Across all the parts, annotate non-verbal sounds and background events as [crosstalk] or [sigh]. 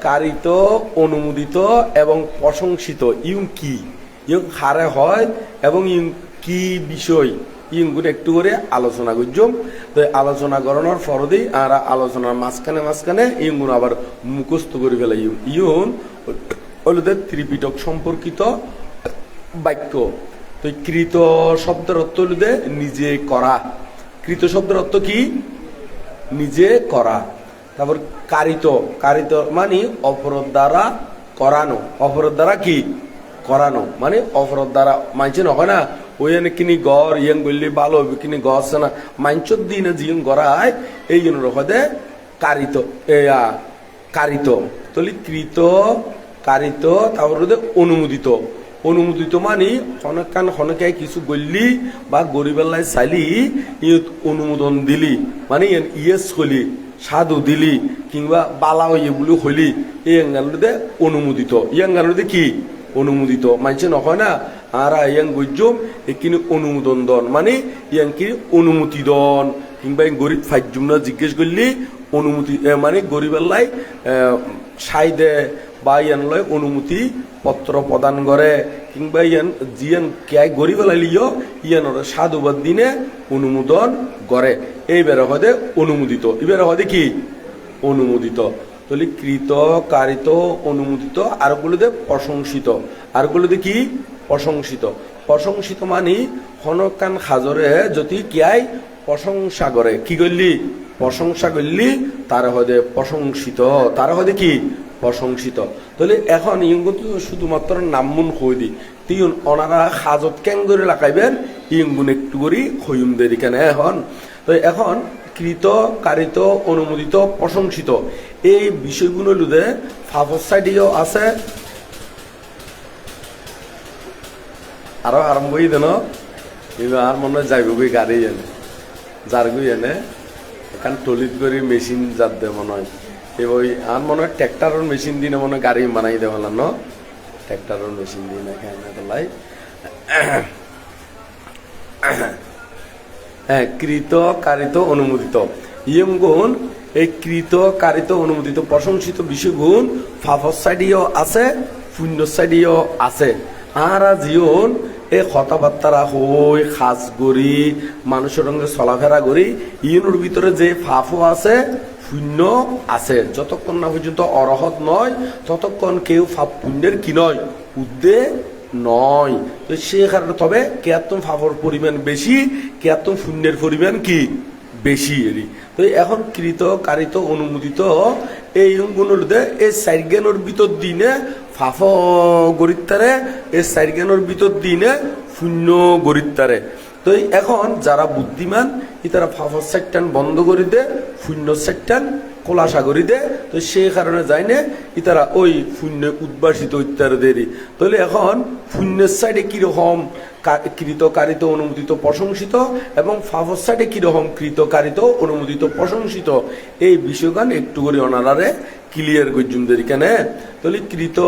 কারিত, অনুমোদিত এবং প্রশংসিত। ইউং কি? ইউং হারে হয় এবং ইউং কি বিষয়? ইউগুন একটু করে আলোচনা করছম তো আলোচনা করানোর ফরদেই আর আলোচনার মাঝখানে মাঝখানে ইউগুন আবার মুখস্থ করে ফেলে ইউন ইউন হলুদের ত্রিপিটক সম্পর্কিত বাক্য। তো কৃত শব্দের অর্থ হলুদে নিজে করা। কৃত শব্দের অর্থ কি? নিজে করা। তারপর কারিত কারিত মানে অপরাধ দ্বারা করানো। অপরাধ দ্বারা কি? করানো। মানে অপরাধ দ্বারা মানছে নয় না? ওই কিনি গড়, ইয়েন বললি ভালো কিনি গড় আছে না? মাঞ্চর দিনে জিয়ন গড়ায়, এই জন্য রকদে কারিত কারিত। তলি কৃত, কারিত, তারপর অনুমোদিত। অনুমোদিত মানে হনকান হনকায় কিছু গল্লি বা গরিবেল্লাই চাইলি অনুমোদন দিলি। মানে ইয়েস হলি সাধু দিলি কিংবা বালা হইয়ে বলে হইলি এই এঙ্গালুদে অনুমোদিত। ইয়াঙ্গালুদে কি? অনুমোদিত। মানছে নহয় না? আর ইয়াং গজ্জম, একিনি অনুমোদন দন। মানে ইয়াং কি অনুমতি দন। কিংবা এই গরিব ফাইজুম না জিজ্ঞেস করলি, অনুমতি মানে মানে গরিবেল্লাই সাই দে বা ইয়ান লয় অনুমতি পত্র প্রদান করে। কিংবা ইয়ান জিয়ান ক্যাই গরিব লাইলিও ইয়ানোর সাধুবাদ দিনে অনুমোদন করে। এইবারে হদে অনুমোদিত। এবারে হদে কি? অনুমোদিত। তাহলে কৃত, কারিত, অনুমোদিত, আরগুলোতে প্রশংসিত। আরগুলোতে কি? প্রশংসিত। প্রশংসিত মানে হনকান খাজরে যদি কিয়াই প্রশংসা করে। কি করলি? প্রশংসা করলি, তার হদে প্রশংসিত। তার হদে কি? প্রশংসিত। তাহলে এখন ইঙ্গুন শুধুমাত্র নামমুন হই দি তিন ওনারা হাজত কেন করে লাগাইবেন ইঙ্গুন একটু করি হইম দেরি কেন এখন? তো এখন কৃত, কারিত, অনুমোদিত, প্রশংসিত এই বিষয়গুলো লুদে ফাফর সাইডেও আছে। আরও আরম্ভ দেন। আর মনে যাইব গই গাড়ি এনে। যার গই এনে, এখান টলিত করে মেশিন যাত দে মনে হয়। এবার আর মনে হয় ট্র্যাক্টরের মেশিন দিনে মনে গাড়ি বানাই দে বললাম ন। ট্র্যাক্টরের মেশিন এখানে তোলাই হ্যাঁ কৃত, কারিত, অনুমোদিত। ইয়ম গুণ এই কৃত, কারিত, অনুমোদিত, প্রশংসিত বিষয়গুণ ফাফর সাইডেও আছে শূন্য সাইডেও আছে। আর জীবন এই কথাবার্তারা হই, খাস করি, মানুষের সঙ্গে চলাফেরা করি, ইয়নোর ভিতরে যে ফাফও আছে, শূন্য আছে। যতক্ষণ না পর্যন্ত অরহত নয়, ততক্ষণ কেউ ফাপ পুণ্যের কি নয়? উদ্দে নয়। তো সে কারণে, তবে কেয়াত্তম ফাফর পরিমাণ বেশি কেয়াত্তম শূন্যের পরিমাণ কি? বেশি এরই। তো এখন কৃত, কারিত, অনুমোদিত এই গুণগুলোতে এই সাইজ্ঞানোর ভিতর দিনে ফাফ গরিত্তারে, এই সাইজ্ঞানোর ভিতর দিনে শূন্য গরিত্তারে। তো এখন যারা বুদ্ধিমান ই তারা ফাফর সেকটান বন্ধ করে দে শূন্য সেকটান দে তো সেই কারণে যাই না ই তারা ওই শূন্য উদ্ভাসিত ইত্যাদি দেরি। তাহলে এখন শূন্যের সাইডে কীরকম কৃতকারিত, অনুমোদিত, প্রশংসিত এবং ফাফর সাইডে কীরকম কৃত কারিত অনুমোদিত, প্রশংসিত, এই বিষয়গান একটু করে অনারারে ক্লিয়ার করছুম দেরি কেন। তাহলে কৃত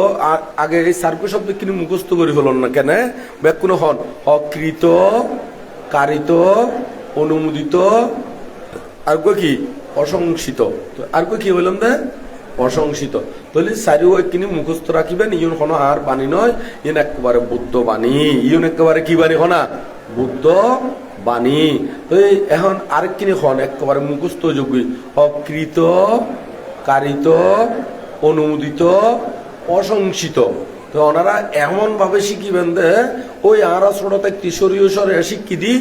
আগে এই সার্কো শব্দ কিনে মুখস্থ করে ফেলন না কেন। ব্যাকুণ হন অকৃত কারিত অনুমোদিত, আর কো? কি প্রশংসিত তো আর কো বললাম দে? প্রশংসিত তাহলে সারিও কিনি মুখস্থ রাখিবেন ইয়ন হন আর বাণী নয় ইয়ন একেবারে বুদ্ধ বাণী। ইয়ন একেবারে কি বাণী হনা? বুদ্ধ বাণী। তো এখন আরেক কিনি হন একেবারে মুখস্থ যোগ্য অকৃত কারিত অনুমোদিত প্রশংসিত তো ওনারা এমন ভাবে শিখিবেন দে ওই কিশোরীয় স্বরে শিক্ষি দি?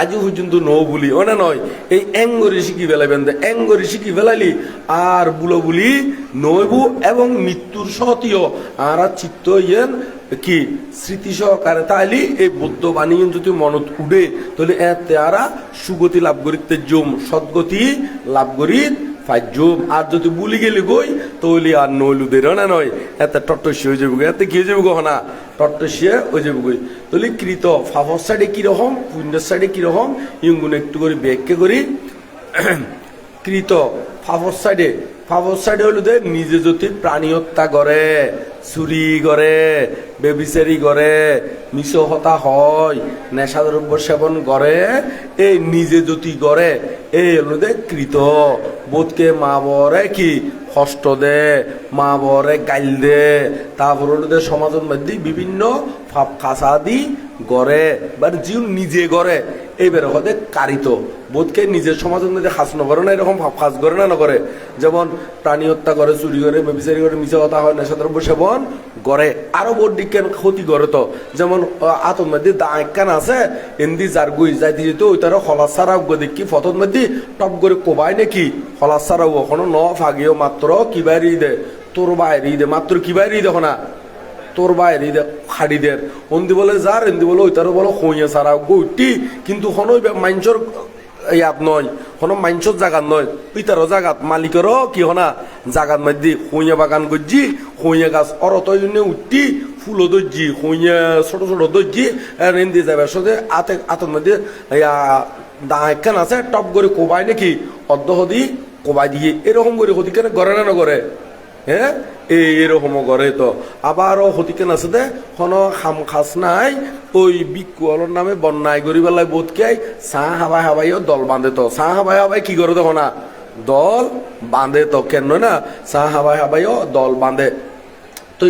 আজও পর্যন্ত নৌ বলি। ওনা নয়? এই এঙ্গরি শিখি ফেলাইবেন দে এঙ্গরি শিখি ফেলাইলি, আর বুলো বুলি নইবু এবং মৃত্যুর সতীয় আরা চিত্ত ইয়েন কি? স্মৃতি সহকারে তাইলি, এই বৌদ্ধ বাণী যদি মনত উড়ে, তাহলে এতে আরা সুগতি লাভ করিতে জম। সদ্গতি লাভ করি ফাইজুম আর যদি বুলি গেলি গই তৈলি আর নইলু দের না, নয়। এতে টট্টসি হয়ে যাব এতে কি হয়ে যাব গহনা টট্টসিয়ে হয়ে যাব গই তৈলি কৃত ফাফর সাইডে কীরকম পুণ্যের সাইডে কীরকম ইঙ্গুন একটু করে ব্যাগকে করি। [clears throat] কৃত ফাফর সাইডে ফাফর সাইডে হলো দে নিজে যদি প্রাণী হত্যা করে চুরি করে বেবিচারি করে মিশ হতা হয়, নেশা দ্রব্য সেবন করে এই নিজে যদি করে এই হলো দে কৃত। বোধকে মা বরে কি কষ্ট দে, মা বরে গাইল দে। তারপর দে সমাজের মধ্যে বিভিন্ন ফাপ কাঁচা দি গড়ে বা জিউ নিজে গড়ে। এইবার হতে কারিত বোধকে নিজের সমাজের মধ্যে হাস নকরে না এরকম কাজ করে না নকরে যেমন প্রাণী হত্যা করে চুরি করে বেবিচারি করে মিশে কথা হয় নেশাদ্রব্য সেবন গড়ে আরও বোধ দিকেন ক্ষতি করে তো। যেমন আতর মধ্যে দাঁকান আছে, এন্দি যার গুই যাইতে যেতে ওই তারা হলাস সারা দেখি মধ্যে টপ করে কোবাই নাকি? হলাস সারা ওখানে ন ফাগিও মাত্র কি বাইরে দে তোর বাইরে দে মাত্র কি বাইরে দেখো না তোর বাইরে দে খাড়িদের অন্দি বলে যার এন্দি বলে ওই তারা বলে হইয়া সারা গইটি কিন্তু হন মাইনচর ইয়াত নয়। হন মাইনচর জাগাত নয়। ওই তার জাগাত মালিকেরও কি হনা, জাগাত মধ্যে হইয়া বাগান করছি হইয়া গাছ অরত উঠতি ফুল দর্জি হইয়া ছোট ছোট দর্জি এন্দি যাবে সাথে আতে আতর মধ্যে ইয়া দাঁকান আছে, টপ করে কোবাই নাকি? অর্ধহদি কোবাই দিয়ে। এরকম করে হতি কেন করে না নগরে হ্যাঁ এই এরকম করে তো। আবারও হতিকেন আছে দে হন খাম খাস নাই। ওই বিকুয়ালর নামে বন্যায় গরি বেলায় বোধকে চাহ হাবাই হাবাইও দল বাঁধে তো। চাহ হাবাই হাবাই কি করে দেখো না দল বাঁধে তো, কেন না? চাহ হাবাই হাবাইও দল বাঁধে তো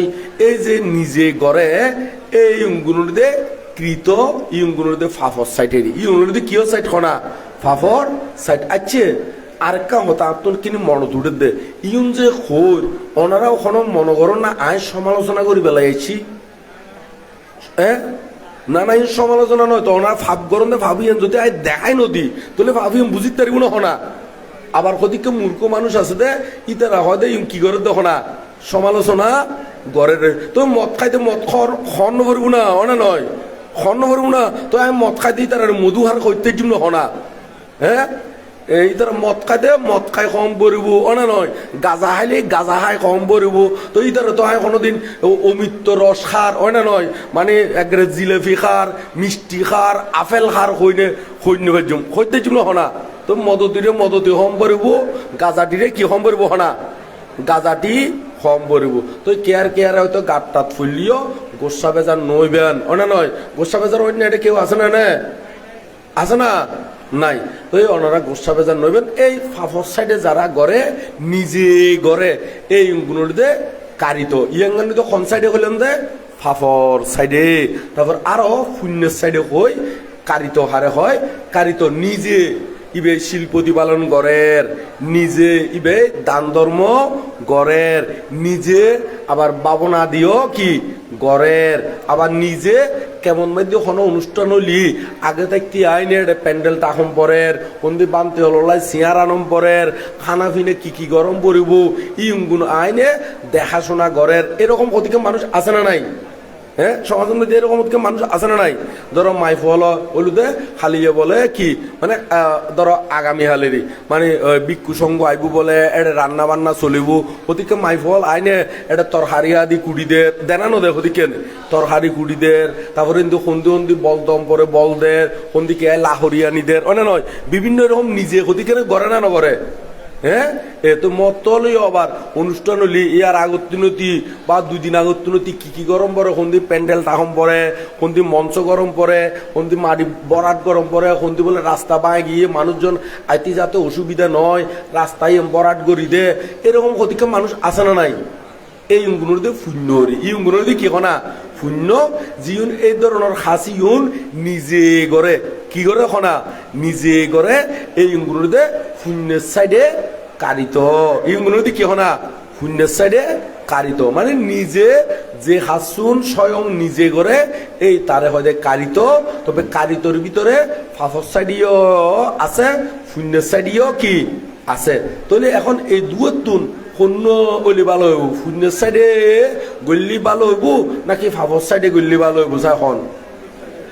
এই যে নিজে গড়ে, এই দে কৃত ইংগুনুর দে ফাফর সাইটের ইংগুনুর দে কিয় সাইট খনা? ফাফর সাইট আছে আরেকটা হতা আত্মন কিনি মন দুটে দে। ইউন যে হই ওনারা ওখানে মনে করো না আয় সমালোচনা করি বেলাইছি হ্যাঁ না না ইন সমালোচনা নয় তো ওনার ভাব গরম ভাবিয়েন যদি আয় দেখাই নদী, তাহলে ভাবিয়েন বুঝিতে পারিব না হনা। আবার কদিকে মূর্খ মানুষ আছে দে ইতারা হয় দে কি করে দেখো না সমালোচনা গড়ে তো মদ খাইতে মদ খর খন নভরব না, অনা নয়। খন নভরব না, তো আমি মদ খাইতে তার মধুহার করতে জন্য হনা। হ্যাঁ এই তার মদ খাইতে মদ খাই কম পরিব অনা নয় গাজা খাইলে গাজা খাই কম পরিব তো ইতার তো হয় কোনোদিন অমিত্র রস খার অনা নয় মানে একবারে জিলেপি খার মিষ্টি খার আপেল খার হইনে হইনে হইজম হইতে জন্য হনা তো মদতিরে মদতি হম পরিব গাজাটিরে কি হম পরিব হনা গাজাটি কম পরিব তো কেয়ার কেয়ার হয়তো গাত টাত ফুললিও গোসা বেজার নইবেন অনা নয় গোসা বেজার অন্য এটা কেউ আছে না না? আছে না? নাই। তো এই ওনারা গোসা বেজার নইবেন, এই ফাফর সাইডে যারা গড়ে নিজে গড়ে, এই গুণর দে কারিত। ইয়াঙ্গানি তো কোন সাইডে হইলেন দে ফাফর সাইডে। তারপর আরও শূন্যের সাইডে হই, কারিত হারে হয়, কারিত নিজে ইবে শিল্প পালন গড়ের, নিজে ইবে দান ধর্ম গড়ের, নিজে আবার বাবনা দিও কি? গড়ের আবার নিজে কেমন মধ্যে কোনো অনুষ্ঠান হলি, আগে থাকতে আইনে প্যান্ডেল তাহম পরের কোনদি বানতে হলাই সিয়ার আনম পরের, খানা ফিনে কি কি গরম পরিব, ইঙ্গুন আইনে দেখাশোনা গড়ের এরকম অতিকে মানুষ আছে না নাই? হ্যাঁ? সমাজের মধ্যে এরকম মানুষ আছে না নাই? ধরো মাই ফল হলুদে হালিয়ে বলে কি? মানে ধরো আগামী হালেরই। মানে বিক্ষু সঙ্গ আইব বলে এটা রান্না বান্না চলিব। ওদিকে মাই ফল আইনে এটা তরহারি আদি কুড়ি দে, দেনানো দে ওদিকে তরহারি কুড়ি দের তারপরে কিন্তু সন্ধি সন্ধি বল দম পরে বল দের সন্ধিকে লাহরি আনি দের অনে নয়, বিভিন্ন রকম নিজে ওদিকে গড়ে না নগরে হ্যাঁ এ তো মতলই আবার। অনুষ্ঠান হলি ইয়ার আগত্তিনতি বা দুদিন আগত্তিনতি কি কি গরম পরে সন্ধি প্যান্ডেল তাহম পরে সন্ধি মঞ্চ গরম পরে সন্ধি মাটি বরাত গরম পরে সন্ধি বলে রাস্তা বাঁয়ে গিয়ে মানুষজন আইতে যাতে অসুবিধা নয়, রাস্তায় বরাত গড়ি দে। এরকম ক্ষতিকে মানুষ আছে না নাই? এই ইংগুনোর দিয়ে শূন্য ই ইংগুনোর দিয়ে কি কনা? শূন্য যিউন এই ধরনের হাসি ইউন নিজে গড়ে। কি করে খনা? নিজে গড়ে এই দিয়ে শূন্যের সাইডে কারিত। ইংগুনোর দিয়ে কি হনা শূন্যের সাইডে কারিত। মানে নিজে যে হাসুন স্বয়ং নিজে করে এই তারে হয়তো কারিত। তবে কারিতর ভিতরে ফাফর সাইডিও আছে, শূন্যের সাইডিও কি আছে? তাহলে এখন এই দুয়তুন শূন্য গলি ভালো হইব। শূন্যের সাইডে গল্লি ভালো হইব নাকি ফাফর সাইডে গল্লি ভালো হইব? চা এখন।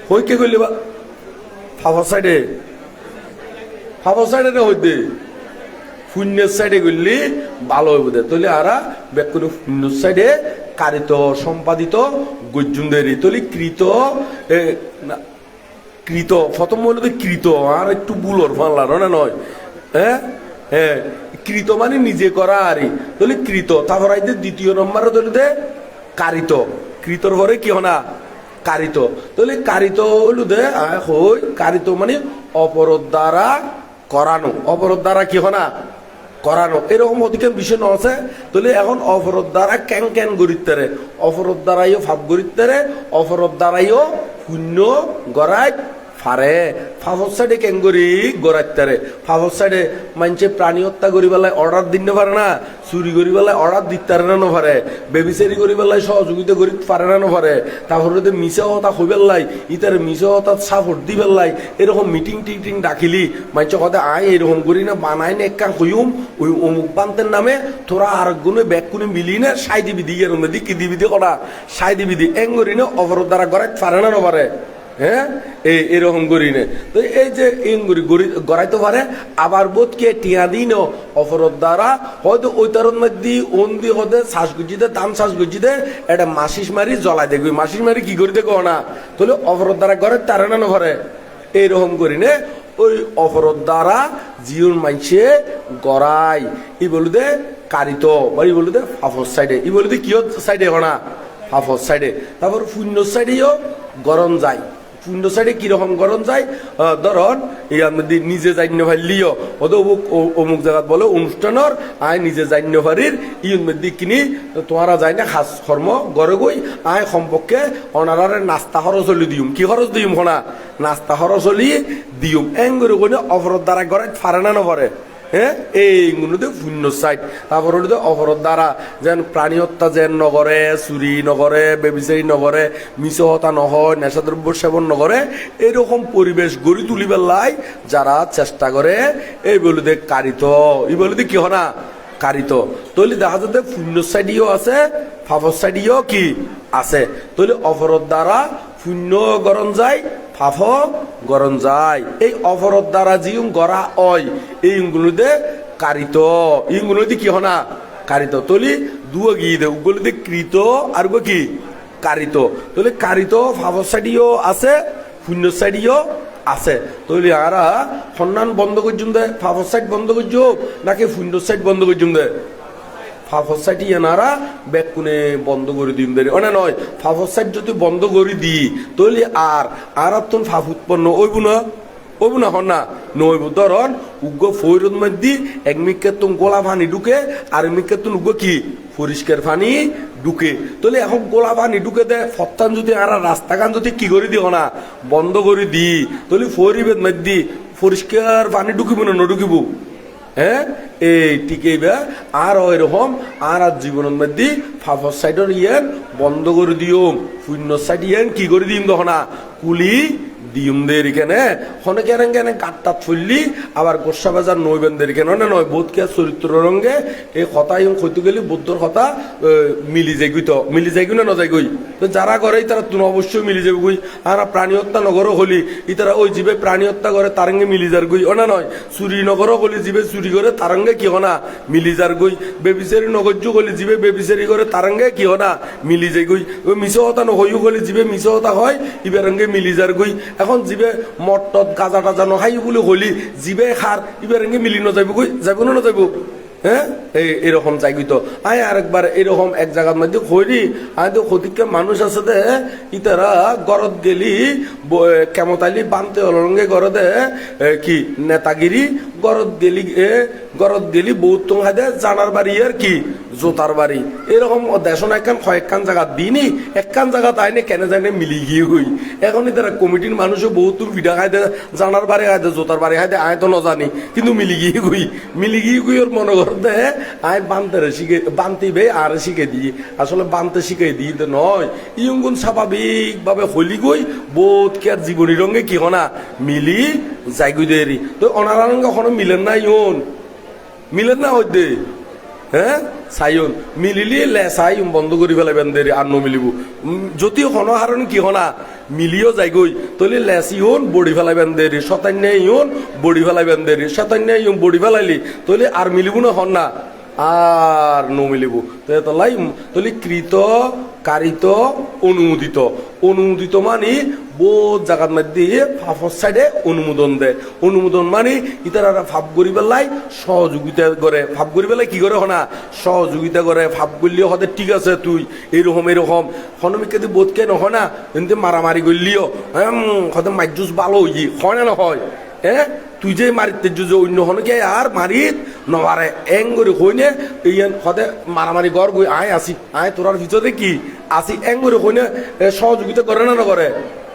হইকে গল্লি ফাফর সাইডে ফাফর সাইডে হইতে। শূন্যের সাইডে গল্লি ভালো হইব দে। তাহলে আরা ব্যাক করে শূন্যের সাইডে কারিত, সম্পাদিত গজ্জুন্দেরি তাহলে কৃত কৃত। প্রথম বলল তো কৃত, আর একটু বুলোর ফানলার না নয়। হ্যাঁ? হ্যাঁ কৃত মানে নিজে করা আরই তাহলে কৃত, তারপর দ্বিতীয় নম্বরে ধরে দে কারিত। কৃতর পরে কি হনা? কারিত। তাহলে কারিত হইল দে আয় হই, কারিত মানে অপরাধ দ্বারা করানো। অপরাধ দ্বারা কি হনা? করানো। এরকম অধিকার বিষয় ন আছে তাহলে এখন অপরাধ দ্বারা ক্যাং ক্যান গরিত্তারে। অপরাধ দ্বারাইও ফাপ গরিত্তারে, অপরাধ দ্বারাইও শূন্য গড়াই ফারে ফাফর সাইডে কেন করি গড়াইতারে ফাফর সাইডে মানুষে প্রাণী হত্যা করি বেলায় অর্ডার দিতে পারে না, চুরি করি বেলায় অর্ডার দিতে পারে না পারে, বেবিচারি করি বেলায় সহযোগিতা করি পারে না পারে। তারপরে মিশে হতা হই বেলাই ইতার মিশে হতা সাপোর্ট দি বেলাই এরকম মিটিং টিটিং ডাকিলি মানুষ কথা আয়, এরকম করি না, বানাই না, একা হইম ওই অমুক বান্তের নামে তোরা আর গুনে ব্যাগ কুনে মিলি না, সাই দিবি দি এর কি দিবি দি করা, সাই দিবি দি এং করি না অপরাধ দ্বারা গড়াই পারে না পারে। হ্যাঁ? এই এরকম করি নে। তো এই যে ইঙ্গুরি গড়ি গড়াইতে পারে, আবার বোধ কে টিয়া দিন অপরত দ্বারা। হয়তো ওই তারত মধ্যে ওন দি হতে শ্বাস গুজিতে দাম শ্বাস গুজিতে এটা মাসিস মারি জ্বলাই দেখবি মাসিস মারি কি করি দেখো না। তাহলে অপরত দ্বারা গড়ে তারে না ঘরে। এইরকম করি নে। ওই অপরত দ্বারা জিউন মাইছে গড়াই। ই বলু দে কারিত বা ই বলু দে ফাফর সাইডে। ই বলু দে কিয় সাইডে হনা ফাফর সাইডে। তারপর শূন্য সাইডেও গরম যায়। শূন্য সাইডে কীরকম গরম যায়? ধরন নিজে জান্য পারলিও অত অমুক অমুক জায়গাত বলে অনুষ্ঠানের, আয় নিজে জান্য পারির ইউন কিনি তোমারা যায় না খাস কর্ম গড়ে গই, আয় সম্পর্কে অনারারে নাস্তা খরচ হলি দিম কি খরচ দিম হনা নাস্তা খরচ হলি দিম এং করে অপরাধ দ্বারা গড়ে ফারে না নপরে হ্যাঁ এইগুলোতে শূন্য সাইড তারপর হলো অপরাধ দ্বারা যেন প্রাণী হত্যা যেন নগরে, চুরি নগরে, বেবিচারি নগরে মিছ হত্যা নহয়, নেশাদ্রব্য সেবন নগরে, এরকম পরিবেশ গড়ি তুলি পেলাই যারা চেষ্টা করে, এই বলুদে কারিত। এই বলুদে কি হনা কারিত। তৈলি দেখা যাতে শূন্য সাইডিও আছে, ফাফর সাইডিও কি? আছে। তৈলি অপরাধ দ্বারা শূন্য গরম যায় ফাফ গরম যায়। এই অপরাধ দ্বারা যি গড়া অয় এই ইংগুলোতে কারিত। ইংগুলোতে কি হনা? কারিত। তলি দুয়া গিয়ে দে কৃত আর কি? কারিত। তলি কারিত ফাফর সাইডিও আছে শূন্য সাইডিও আছে। তৈলি আরা সন্ধান বন্ধ করছুম দে ফাফর সাইড বন্ধ করছ নাকি শূন্য সাইড বন্ধ করছুম দে? ফাফর সাইড এনারা ব্যাগ কোনে বন্ধ করে দিম দেরি। অনে নয় ফাফর সাইড যদি বন্ধ করে দি তৈলি আর আর তুন ফাফ উৎপন্ন ওইব না। ওইব না, হন না। নইব ধরন উগ্র ফৈরত মধ্যে এক মিকে তুন গোলা পানি ঢুকে, আর মিকে তুন উগ্র কি? পরিষ্কার পানি ঢুকে। তাহলে এখন গোলা পানি ঢুকে দে, ফত্তান যদি আর রাস্তাখান যদি কি করে দিও না? বন্ধ করে দি তাহলে ফরিবেদ মধ্যে পরিষ্কার পানি ঢুকিব না, নঢুকিব? হ্যাঁ? এই টিকেইবা আর এরকম আর আর জীবনের মধ্যে ফাফর সাইডর ইয়েন বন্ধ করে দিওম শূন্য সাইড ইয়েন কি করে দিম তখন? কুলি দিম দের এখানে। হনে কেন কেন কাটটা ফুললি আবার গোসা বাজার নইবেনদের কেন না নয়? বোধ কে চরিত্র রঙ্গে এই কথা কইতে গেলে বুদ্ধর কথা মিলি যাই তো। মিলি যাই না নজাই গই তো যারা করে তারা তুন অবশ্যই মিলি যাবে গই আর প্রাণী হত্যা নগর হলি ইতারা ওই জীবে প্রাণী হত্যা করে, তারঙ্গে মিলি যার গই ওনা নয়, চুরি নগর হলি, জীবে চুরি করে, তারঙ্গে কি হনা? মিলি যার গই বেবিচারি নগর্য হলি, জীবে বেবিচারি করে, তারঙ্গে কি হনা? মিলি যাই গই ওই মিছ হতা নহইও গলি জীবে মিছ হতা হয় ইবেরঙ্গে মিলি যার গই এখন জীবে মটত গাজা টাজা নখাই বলে হলি, জীবে খার ইবেরঙ্গে মিলি নযাইব গই যাইব না নযাইব? হ্যাঁ? এই, এরকম জায়গিত আয় আরেকবার এরকম এক জায়গার মধ্যে খৈরি আয় তো মানুষ আছে দে। ইতারা গরত গেলি কেমতালি বানতে অলঙ্গে গরদে। কি, নেতাগিরি গরত গেলি এ, গরত গেলি বহুত টঙ্কা দে জানার বাড়ি আর কি? জোতার বাড়ি। এরকম দেশন একখান কয়েকখান জায়গা দিনি একখান জায়গা তাই কেন জানে মিলি গিয়ে হই। এখন তারা কমিটির মানুষও বহুত ভিডা খাই দে জানার বাড়ি খাই দে জোতার বাড়ি খাই দে আয় তো নজানি। কিন্তু মিলি গিয়ে গই মিলি গিয়ে গই ওর মনে করতে আয় বানতে শিখে বানতে বে আর শিখে দিই আসলে বানতে শিখে দিই তো নয় ইয়ঙ্গুন স্বাভাবিক ভাবে হলি গই বোধ কে আর জীবনী রঙে কি হনা? মিলি দেরি তো ওনারা কখনো মিলেন না ইয়ন মিলেন না হইতে। হ্যাঁ? সাইন মিলিলি লেচাই বন্ধ কৰি পেলাই দেরি আর নমিলিব। যদি হন হারণ কি হনা, মিলিও যাইগই তলি লেসি হন বড়ি ফেলাই বেন্দেরি শতান্য ইহন বড়ি ফেলাই বেন্দেরি শতান্য ইহন বড়ি ফেলাইলি। তলি আর মিলিব না হন না। আর নমিলিব। তাই তলি কৃত, কারিত, অনুমোদিত। অনুমোদিত মানে বহুত জায়গার মধ্যে ফাফর সাইডে অনুমোদন দেয় অনুমোদন মানে ইতারা ফাপ করি পেলাই সহযোগিতা করে। ফাপ করি পেলাই কি করে হনা? সহযোগিতা করে। ফাপ করলিও হতে ঠিক আছে তুই। এরকম হনমিকে দি বোধকে নহয় না এমনি মারামারি করলিও। হতে মাইজুস ভালো হই হয় না নহয়? হ্যাঁ? তুই যে মারিতে যে অন্য হনকে আর মারিত? নমারে এং করে হইনে ইয়ান হদে মারামারি গড় গই আয় আসি। আয়, তোরার ভিতরে কি? আসি, এং করে হইনে সহযোগিতা করে না করে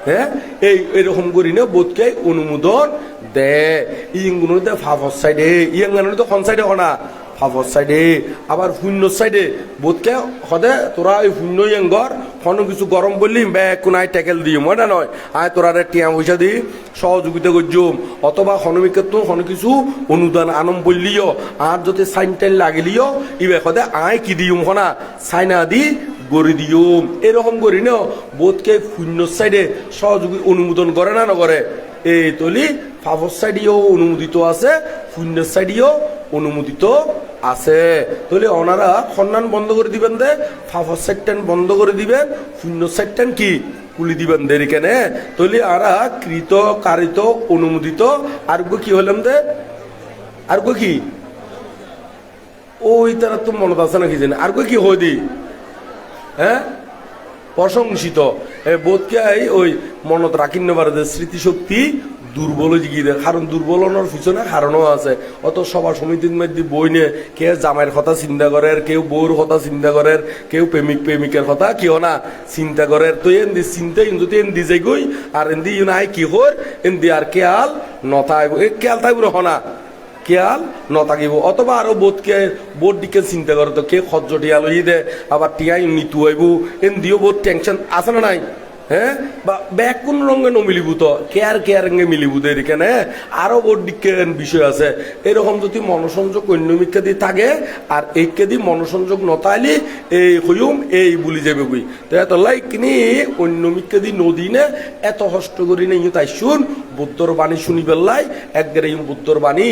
হ্যাঁ এই, এরকম করি না বোধকে অনুমোদন দে। ইংগুলোতে ফাফ সাইডে ইয়াঙ্গানোতে খন সাইডে হনা। ফাফর সাইডে আবার শূন্য সাইডে বোধকে সদে তোরা এই শূন্য ইয়াঙ্গর কোনো কিছু গরম বললি বে কোনাই টেকেল দিম হয় না নয়। আয় তোরা টিয়া পয়সা দি, সহযোগিতা করছুম অথবা হনমিকে তো হন কিছু অনুদান আনম বললিও, আর যদি সাইন টাইন লাগিলিও, ইবে সদে আয় কি দিম হনা সাইনা দি গড়ি দিম এরকম করি ন বোধকে শূন্য সাইডে সহযোগী অনুমোদন করে না নকরে এই তলি ফাফর সাইডেও অনুমোদিত আছে, শূন্য সাইডেও অনুমোদিত আছে। তাহলে ওনারা সন্ধান বন্ধ করে দিবেন দে ফাফর সাইডটান বন্ধ করে দিবেন, শূন্য সাইডটান কি? কুলি দিবেন দে এখানে। তাহলে আরা কৃত, কারিত, অনুমোদিত, আর কি হলাম দে? আর কি? ওই তারা তো মনত আছে নাকি জানি। আর কি হই দি? হ্যাঁ? প্রশংসিত। বোধকে ওই মনত রাখিন নেবার যে স্মৃতিশক্তি দুর্বল জিগি দেয় কারণ দুর্বলনের পিছনে কারণও আছে। অত সভা সমিতির মধ্যে বই নিয়ে কে জামাইয়ের কথা চিন্তা করে, কেউ বউর কথা চিন্তা করে, কেউ প্রেমিক প্রেমিকের কথা কিয় না চিন্তা করে। তো এন্দি চিন্তা যদি এন্দি যাই গই আর এন্দি নাই কি হর? এন্দি আর কেয়াল নথাই কেয়াল তাই হনা কেয়াল নতাকিব অথবা আরও বোধকে, বোধ দিকে চিন্তা করে তো কে খজ্জ টিয়া লই দে, আবার টিয়াই মৃত্যু হইব এন দিও বোধ টেনশন আছে না নাই? হ্যাঁ বা ব্যাগ কোন রঙে নমিলিব তো? কেয়ার কেয়ার রঙে মিলিব দে এখানে আরও বোধ দিকে বিষয় আছে। এরকম যদি মনসংযোগ অন্যমিককে দি থাকে, আর এইকে দি মনসংযোগ নতাইলি, এই হইম এই বুলি যাবে বই। তো এত লাই কিনি অন্যমিককে দি নদী নে, এত কষ্ট করি নে তাই শুন বুদ্ধর বাণী শুনি পেলাই একবারে ইউ বুদ্ধর বাণী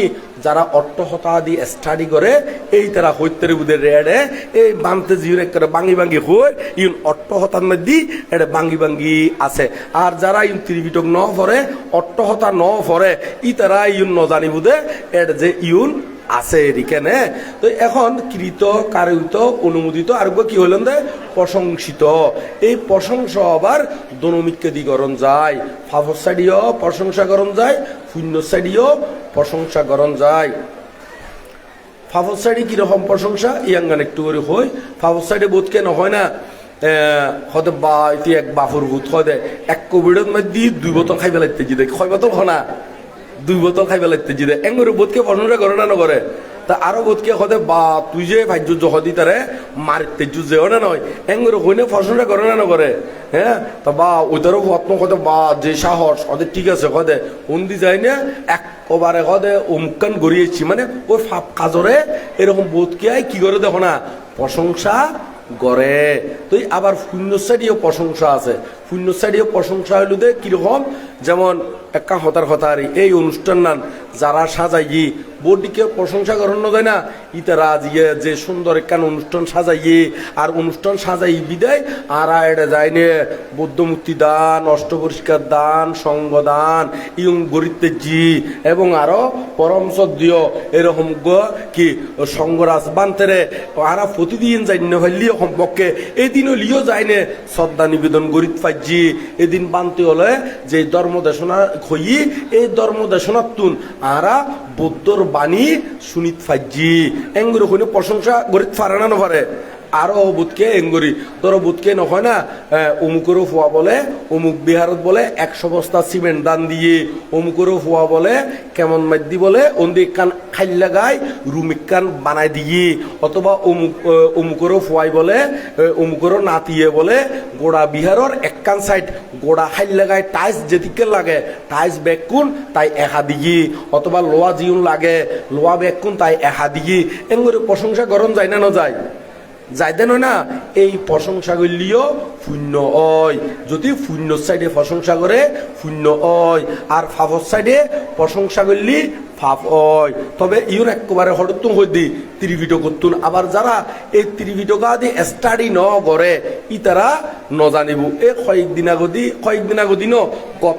যারা অট্ট হতা দি স্টাডি করে এই তারা হইতের বুধে রেড়ে এই বানতে জিউর একবারে বাঙ্গি বাঙ্গি হই ইউন অট্ট হতার মধ্যে এটা বাঙ্গি বাঙ্গি আছে। আর যারা ইউন ত্রিবিটক ন ফরে অট্ট হতা ন ফরে ই তারা ইউন ন জানি বুধে এটা যে ইউন আছে এখানে তো এখন কৃত, কারিত, অনুমোদিত, আর কি হলেন দে? প্রশংসিত। এই প্রশংসা আবার দনমিককে দিগরণ যায়। ফাফর সাইডিও প্রশংসা করণ যায়, শূন্য সাইডিও প্রশংসা করণ যায়। ফাফর সাইডে কীরকম প্রশংসা? ইয়াঙ্গান একটু করে হই। ফাফর সাইডে বোধকে নহয় না। হয়তো বা এটি এক বাফর ভূত হয়তো এক কোভিডের মধ্যে দুই বোতল খাই পেলাইতে জিদে ছয় বোতল হনা দুই বোতল খাই পেলাইতে জিদে এঙ্গরে বোধকে প্রশংসা করে না নকরে তা আরও বোধকে হতে বা তুই যে ভাজ্য জহদি তারে মারিতে জুজে না নয় এঙ্গরে হইনে প্রশংসা করে না নকরে হ্যাঁ তা বা ওইটারও আত্ম হতে বা যে সাহস ওদের ঠিক আছে হদে উন্দি যায় না? একবারে হদে অমুকান গড়িয়েছি মানে ওই ফাপ কাজরে এরকম বোধকে কি করে দেখো না প্রশংসা গড়ে। তো এই আবার শূন্য সাইডেও প্রশংসা আছে। শূন্য সাইডেও প্রশংসা হইল দে কীরকম? যেমন একা হতার হতারি, এই অনুষ্ঠান নান যারা সাজাইয়ে বোর্ডিকে প্রশংসা করার যায় না ইতারা ইয়ে যে সুন্দর একখান অনুষ্ঠান সাজাইয়ে, আর অনুষ্ঠান সাজাই বিদায়, আর এটা যায় নে বৌদ্ধমূর্তি দান অষ্টপরিষ্কার দান, সঙ্গ দান, ইয়ং গরিতেজি এবং আরও পরম সদ্য এরকম কি সঙ্গরাজ বান্তেরে আরা প্রতিদিন যাই না হইলিও সম্পর্কে, এদিনও লিও যায় নে শ্রদ্ধা নিবেদন গরিত পাইজি, এদিন বান্তি হলে যে ধর্ম দেশনা খই, এই ধর্ম দেশনার তুন। আরা বৌদ্ধর বাণী শুনিত ফাইজি। এঙ্গুর প্রশংসা গরিত পারে না নপারে আরও বুধকে এঙ্গুরি। তোর বুধকে নহয় না অমুকেরও ফুয়া বলে অমুক বিহারত বলে একশো বস্তা সিমেন্ট দান দিয়ে। অমুকেরও ফুয়া বলে, কেমন মাদ্দি বলে, অন্দি কান খাইল্লা গাই রুম কান বানাই দিয়ে। অথবা অমুক অমুকেরও ফুয়াই বলে অমুকেরও নাতিয়ে বলে, গোড়া বিহারর একখান সাইড গোড়া খাইল্লা গাই টাইস যেদিকে লাগে টাইস বেকুন তাই এহা দিগি অথবা লোয়া জিউন লাগে লোয়া বেকুন তাই এহা দিগি এঙ্গুরি প্রশংসা গরম যায় না না যায় যাইতে নয় না, এই প্রশংসা করলিও শূন্য অয়। যদি শূন্য সাইডে প্রশংসা করে, শূন্য অয়। আর ফাফর সাইডে প্রশংসা করলি ফাফ অয়। তবে ইউন একেবারে হরতুন হই দি ত্রিভিট করতুন আবার যারা এই ত্রিভিটকা দি স্টাডি ন করে ই তারা নজানিব। এই কয়েকদিন আগদি কয়েকদিন আগদি ন গত